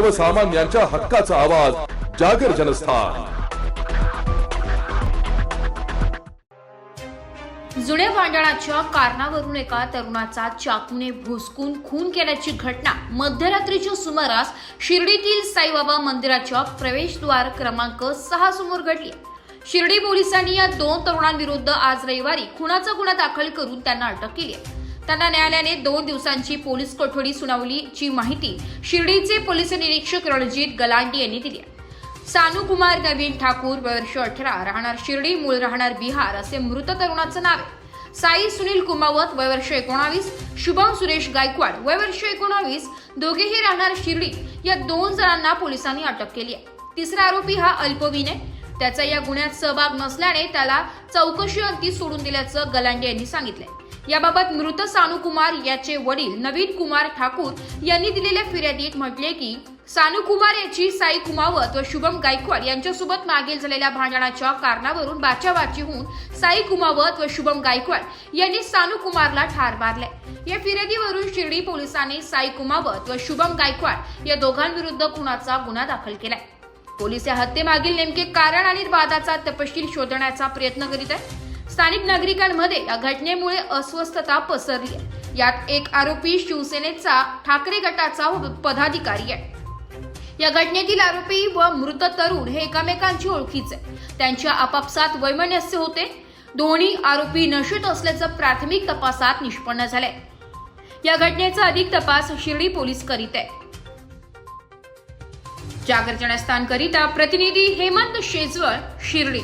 सर्वसामान्यांच्या हक्काचा आवाज जागर जनस्थान. जुन्या भांडणाच्या कारणावरून एका तरुणाचा चाकूने भुसकून खून केल्याची घटना मध्यरात्रीच्या सुमारास शिर्डीतील साईबाबा मंदिराच्या प्रवेशद्वार क्रमांक सहा समोर घडली. शिर्डी पोलिसांनी या दोन तरुणांविरुद्ध आज रविवारी खुनाचा गुन्हा दाखल करून त्यांना अटक केली आहे. त्यांना न्यायालयाने दोन दिवसांची पोलीस कोठडी सुनावलीची माहिती शिर्डीचे पोलीस निरीक्षक रणजित गलांडी यांनी दिली आहे. सानू कुमार नवीन ठाकूर वर्ष अठरा राहणार शिर्डी मूळ राहणार बिहार असे मृत तरुणाचं नाव आहे. साई सुनील कुमावत वय वर्ष एकोणावीस शुभम सुरेश गायकवाड वय वर्ष एकोणावीस दोघेही राहणार शिर्डी या दोन जणांना पोलिसांनी अटक केली आहे. तिसरा आरोपी हा अल्पवीन. आहे त्याचा या गुन्ह्यात सहभाग नसल्याने त्याला चौकशी अंती सोडून दिल्याचं गलांडे यांनी सांगितलंय. याबाबत मृत सानू कुमार याचे वडील नवीन कुमार ठाकूर यांनी दिलेल्या फिर्यादीत म्हटले की सानू कुमार याची साई कुमावत व शुभम गायकवाड यांच्यासोबत मागील झालेल्या भांडणाच्या कारणावरून बाचाबाची होऊन साई कुमावत व शुभम गायकवाड यांनी सानू कुमारला ठार मारले. या फिर्यादीवरून शिर्डी पोलिसांनी साई कुमावत व शुभम गायकवाड या दोघांविरुद्ध खुनाचा गुन्हा दाखल केलाय. पोलीस या हत्येमागील नेमके कारण आणि वादाचा तपशील शोधण्याचा प्रयत्न करीत आहे स्थानिक नागरिकांमध्ये या घटनेमुळे अस्वस्थता पसरली आहे. यात एक आरोपी शिवसेनेचा ठाकरे गटाचा पदाधिकारी आहे. या घटनेतील आरोपी व मृत तरुण हे एकमेकांची ओळखीचे त्यांच्या आपापसात वैमनस्य होते. दोन्ही आरोपी नशेत असल्याचं प्राथमिक तपासात निष्पन्न झालंय. या घटनेचा अधिक तपास शिर्डी पोलीस करीत आहे जागर जनस्थान करिता प्रतिनिधी हेमंत शेजवळ शिर्डी.